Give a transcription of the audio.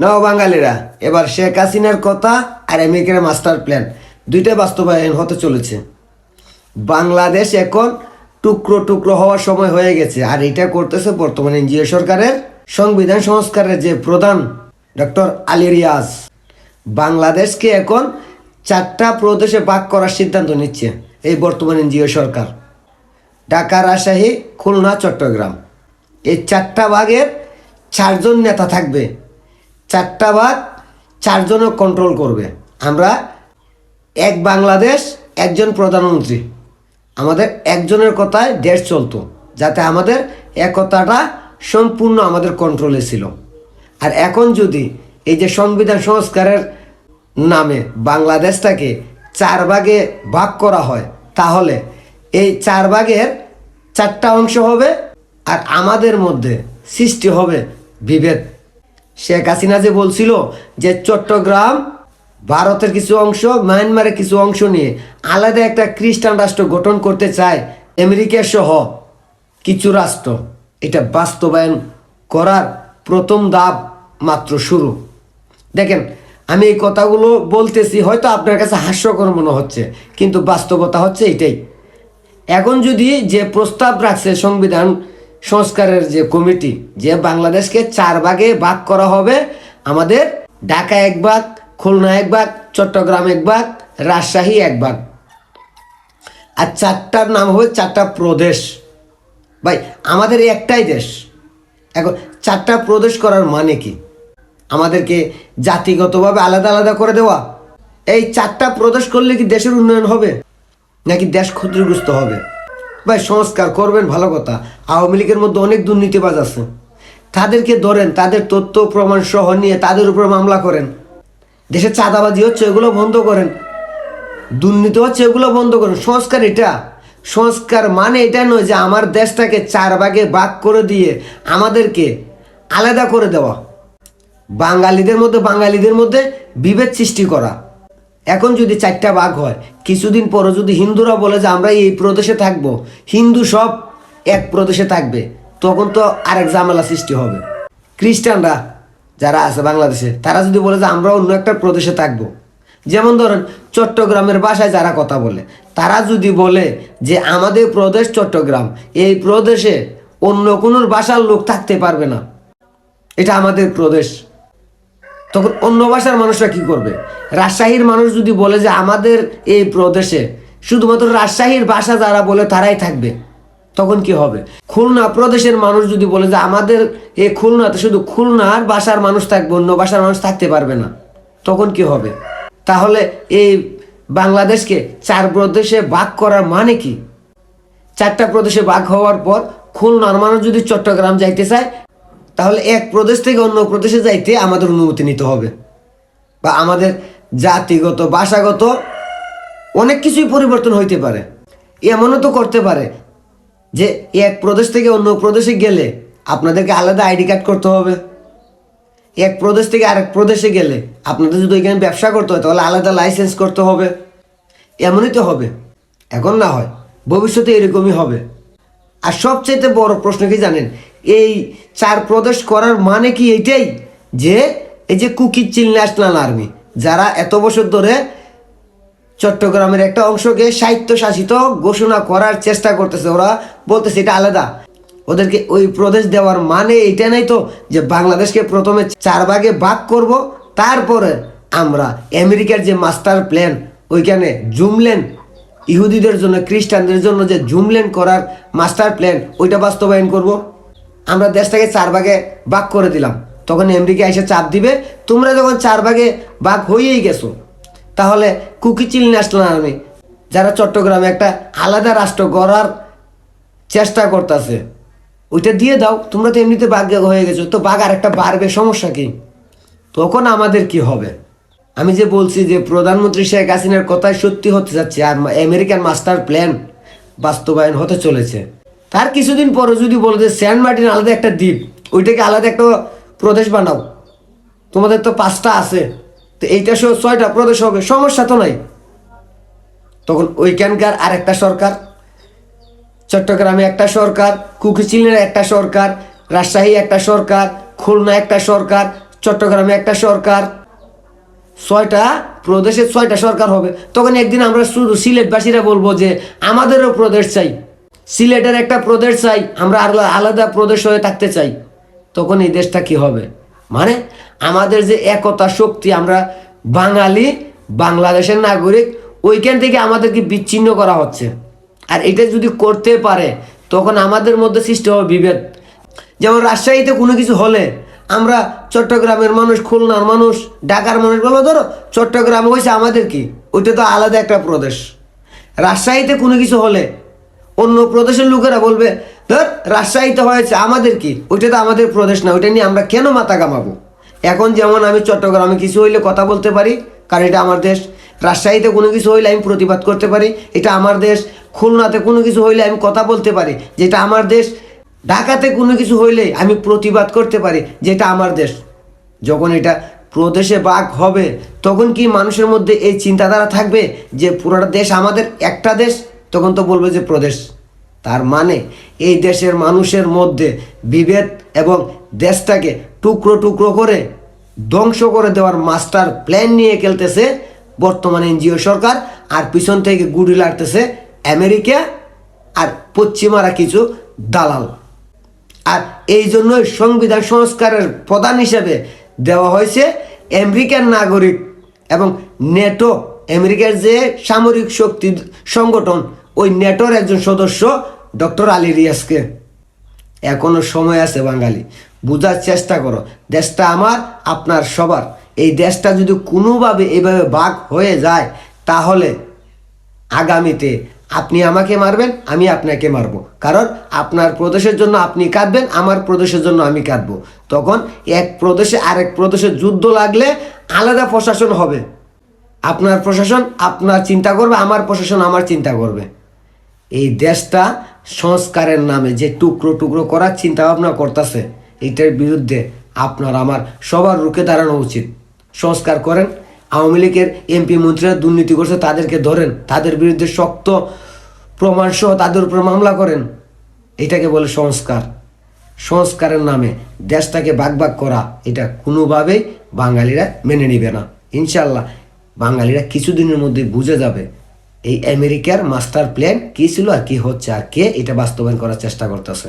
নাও বাঙালিরা, এবার শেখ হাসিনার কথা আর আমেরিকার মাস্টার প্ল্যান। দুইটা বাস্তবায়ন হতে চলেছে। বাংলাদেশ এখন টুকরো টুকরো হওয়ার সময় হয়ে গেছে, আর এটা করতেছে বর্তমানে এনজিও সরকারের সংবিধান সংস্কারের যে প্রধান ডক্টর আলী রিয়াজ। বাংলাদেশকে এখন চারটা প্রদেশে ভাগ করার সিদ্ধান্ত নিচ্ছে এই বর্তমান এনজিও সরকার। ঢাকা, রাজশাহী, খুলনা, চট্টগ্রাম। এই চারটা ভাগের চারজন নেতা থাকবে। চারটা ভাগ চারজনও কন্ট্রোল করবে। আমরা এক বাংলাদেশ, একজন প্রধানমন্ত্রী। আমাদের একজনের কথায় দেশ চলতো, যাতে আমাদের একতাটা সম্পূর্ণ আমাদের কন্ট্রোলে ছিল। আর এখন যদি এই যে সংবিধান সংস্কারের নামে বাংলাদেশটাকে চার ভাগে ভাগ করা হয়, তাহলে এই চার ভাগের চারটা অংশ হবে আর আমাদের মধ্যে সৃষ্টি হবে বিভেদ। শেখ হাসিনা যে বলছিল যে চট্টগ্রাম ভারতের কিছু অংশ, মায়ানমারের কিছু অংশ নিয়ে আলাদা একটা খ্রিস্টান রাষ্ট্র গঠন করতে চায় আমেরিকা সহ কিছু রাষ্ট্র। এটা বাস্তবায়ন করার প্রথম ধাপ মাত্র শুরু। দেখেন, আমি এই কথাগুলো বলতেছি, হয়তো আপনার কাছে হাস্যকর মনে হচ্ছে, কিন্তু বাস্তবতা হচ্ছে এটাই। এখন যদি যে প্রস্তাব রাখছে সংবিধান সংস্কারের যে কমিটি, যে বাংলাদেশকে চার ভাগে ভাগ করা হবে, আমাদের ঢাকা এক ভাগ, খুলনা এক ভাগ, চট্টগ্রাম এক ভাগ, রাজশাহী এক ভাগ। আর চারটার নাম হবে চারটা প্রদেশ। ভাই, আমাদের একটাই দেশ। এখন চারটা প্রদেশ করার মানে কি? আমাদেরকে জাতিগতভাবে আলাদা আলাদা করে দেওয়া। এই চারটা প্রদেশ করলে কি দেশের উন্নয়ন হবে? নাকি দেশ ক্ষতিগ্রস্ত হবে? ভাই, সংস্কার করবেন, ভালো কথা। আওয়ামী লীগের মধ্যে অনেক দুর্নীতিবাজ আছে। তাদেরকে ধরেন, তাদের তথ্য প্রমাণ সহ নিয়ে তাদের উপর মামলা করেন। দেশে চাঁদাবাজি হচ্ছে, এগুলো বন্ধ করেন। দুর্নীতি হচ্ছে, এগুলো বন্ধ করেন। সংস্কার এটা। সংস্কার মানে এটা নয় যে আমার দেশটাকে চার ভাগে ভাগ করে দিয়ে আমাদেরকে আলাদা করে দেওয়া। বাঙালিদের মধ্যে বাঙালিদের মধ্যে বিভেদ সৃষ্টি করা। এখন যদি চারটা ভাগ হয়, কিছুদিন পরে যদি হিন্দুরা বলে যে আমরা এই প্রদেশে থাকব, হিন্দু সব এক প্রদেশে থাকবে, তখন তো আরেক ঝামেলা সৃষ্টি হবে। খ্রিস্টানরা যারা আছে বাংলাদেশে, তারা যদি বলে যে আমরা অন্য একটা প্রদেশে থাকব, যেমন ধরেন চট্টগ্রামের ভাষায় যারা কথা বলে, তারা যদি বলে যে আমাদের প্রদেশ চট্টগ্রাম, এই প্রদেশে অন্য কোনো ভাষার লোক থাকতে পারবে না। এটা আমাদের প্রদেশ। তখন অন্য ভাষার মানুষরা কি করবে? রাজশাহীর মানুষ যদি বলে যে আমাদের এই প্রদেশে শুধুমাত্র রাজশাহীর ভাষা যারা বলে তারাই থাকবে, তখন কি হবে? খুলনা প্রদেশের মানুষ যদি বলে যে আমাদের এই খুলনাতে শুধু খুলনার ভাষার মানুষ থাকবে, অন্য ভাষার মানুষ থাকতে পারবে না, তখন কি হবে? তাহলে এই বাংলাদেশকে চার প্রদেশে ভাগ করার মানে কি? চারটা প্রদেশে ভাগ হওয়ার পর খুলনার মানুষ যদি চট্টগ্রাম যাইতে চায় তাহলে এক প্রদেশ থেকে অন্য প্রদেশে যাইতে আমাদের অনুমতি নিতে হবে। বা আমাদের জাতিগত, ভাষাগত অনেক কিছুই পরিবর্তন হইতে পারে। এমনও তো করতে পারে যে এক প্রদেশ থেকে অন্য প্রদেশে গেলে আপনাদেরকে আলাদা আইডি কার্ড করতে হবে। এক প্রদেশ থেকে আরেক প্রদেশে গেলে আপনাদের যদি ওইখানে ব্যবসা করতে হয় তাহলে আলাদা লাইসেন্স করতে হবে। এমনই তো হবে। এখন না হয়, ভবিষ্যতে এরকমই হবে। আর সবচাইতে বড় প্রশ্ন কি জানেন? এই চার প্রদেশ করার মানে কি এইটাই? যে এই যে কুকি চিল ন্যাশনাল আর্মি, যারা এত বছর ধরে চট্টগ্রামের একটা অংশকে সাহিত্য শাসিত ঘোষণা করার চেষ্টা করতেছে, ওরা বলতেছে এটা আলাদা। ওদেরকে ওই প্রদেশ দেওয়ার মানে এইটা নাই তো, যে বাংলাদেশকে প্রথমে চার ভাগে ভাগ করব, তারপরে আমরা আমেরিকার যে মাস্টার প্ল্যান, ওইখানে জুমলেন ইহুদিদের জন্য, খ্রিস্টানদের জন্য যে জুমলেন করার মাস্টার প্ল্যান, ওইটা বাস্তবায়ন করব। আমরা দেশটাকে চার ভাগে ভাগ করে দিলাম। তখন আমেরিকা এসে চাপ দিবে, তোমরা যখন চার ভাগে ভাগ হয়েই গেছো, তাহলে কুকিচিল ন্যাশনাল আর্মি, যারা চট্টগ্রামে একটা আলাদা রাষ্ট্র গড়ার চেষ্টা করতেছে, ওইটা দিয়ে দাও, তোমরা তো এমনিতে বাঘ হয়ে গেছো, তো বাঘ আর একটা বাড়বে, সমস্যা কি? তখন আমাদের কি হবে? আমি যে বলছি যে প্রধানমন্ত্রী শেখ হাসিনার কথাই সত্যি হতে যাচ্ছে, আর আমেরিকান মাস্টার প্ল্যান বাস্তবায়ন হতে চলেছে। তার কিছুদিন পরে যদি বলে যে সেন্ট মার্টিন আলাদা একটা দ্বীপ, ওইটাকে আলাদা একটা প্রদেশ বানাও। তোমাদের তো পাঁচটা আছে। তো এইটা সহ ছয়টা প্রদেশ হবে, সমস্যা তো নাই। তখন ওইখানকার আরেকটা সরকার, চট্টগ্রামে একটা সরকার, কুকিচিলের একটা সরকার, রাজশাহী একটা সরকার, খুলনা একটা সরকার, চট্টগ্রামে একটা সরকার। ছয়টা প্রদেশে ছয়টা সরকার হবে। তখন একদিন আমরা শুধু সিলেটবাসীরা বলব যে, আমাদেরও প্রদেশ চাই। সিলেটের একটা প্রদেশ চাই, আমরা আলা- আলাদা প্রদেশ হয়ে থাকতে চাই। তখন এই দেশটা কি হবে? মানে আমাদের যে একতা শক্তি, আমরা বাঙালি, বাংলাদেশের নাগরিক, ওইখান থেকে আমাদেরকে বিচ্ছিন্ন করা হচ্ছে। আর এটা যদি করতে পারে, তখন আমাদের মধ্যে সৃষ্টি হবে বিভেদ। যেমন রাজশাহীতে কোনো কিছু হলে, আমরা চট্টগ্রামের মানুষ, খুলনার মানুষ, ঢাকার মানুষ বলব ধরো, চট্টগ্রাম হয়েছে আমাদের কি? ওইটা তো আলাদা একটা প্রদেশ। রাজশাহীতে কোনো কিছু হলে অন্য প্রদেশের লোকেরা বলবে, ধর, রাজশাহী তো হয়েছে, আমাদের কি? ওইটা তো আমাদের প্রদেশ না, ওইটা নিয়ে আমরা কেন মাথা কামাবো এখন যেমন আমি চট্টগ্রামে কিছু হইলে কথা বলতে পারি, কারণ এটা আমার দেশ। রাজশাহীতে কোনো কিছু হইলে আমি প্রতিবাদ করতে পারি, এটা আমার দেশ। খুলনাতে কোনো কিছু হইলে আমি কথা বলতে পারি, যেটা আমার দেশ। ঢাকাতে কোনো কিছু হইলে আমি প্রতিবাদ করতে পারি, যেটা আমার দেশ। যখন এটা প্রদেশে বাঘ হবে, তখন কি মানুষের মধ্যে এই চিন্তাধারা থাকবে যে পুরোটা দেশ আমাদের, একটা দেশ? তখন তো বলবে যে প্রদেশ, তার মানে এই দেশের মানুষের মধ্যে বিভেদ এবং দেশটাকে টুকরো টুকরো করে ধ্বংস করে দেওয়ার মাস্টার প্ল্যান নিয়ে খেলতেছে বর্তমানে এনজিও সরকার, আর পিছন থেকে গুড়ি লাগতেছে আমেরিকা আর পশ্চিমারা কিছু দালাল। আর এই জন্যই সংবিধান সংস্কারের প্রধান হিসেবে দেওয়া হয়েছে আমেরিকান নাগরিক এবং নেটো, আমেরিকার যে সামরিক শক্তি সংগঠন ওই নেটোর একজন সদস্য, ডক্টর আলী রিয়াসকে এখনও সময় আছে বাঙালি, বোঝার চেষ্টা করো, দেশটা আমার, আপনার সবার। এই দেশটা যদি কোনোভাবে এভাবে ভাগ হয়ে যায়, তাহলে আগামীতে আপনি আমাকে মারবেন, আমি আপনাকে মারবো। কারণ আপনার প্রদেশের জন্য আপনি কাঁদবেন, আমার প্রদেশের জন্য আমি কাঁদবো। তখন এক প্রদেশে আরেক প্রদেশে যুদ্ধ লাগলে আলাদা প্রশাসন হবে। আপনার প্রশাসন আপনার চিন্তা করবে, আমার প্রশাসন আমার চিন্তা করবে। এই দেশটা সংস্কারের নামে যে টুকরো টুকরো করার চিন্তা ভাবনা করতেছে, এটার বিরুদ্ধে আপনার আমার সবার রুখে দাঁড়ানো উচিত। সংস্কার করেন, আওয়ামী লীগের এমপি মন্ত্রীরা দুর্নীতি করছে, তাদেরকে ধরেন, তাদের বিরুদ্ধে শক্ত প্রমাণ সহ তাদের উপর মামলা করেন। এটাকে বলে সংস্কার। সংস্কারের নামে দেশটাকে বাগ বাগ করা, এটা কোনোভাবেই বাঙালিরা মেনে নিবে না। ইনশাল্লাহ বাঙালিরা কিছুদিনের মধ্যে বুঝে যাবে এই আমেরিকার মাস্টার প্ল্যান কি ছিল আর কি হচ্ছে আর কে এটা বাস্তবায়ন করার চেষ্টা করতেছে?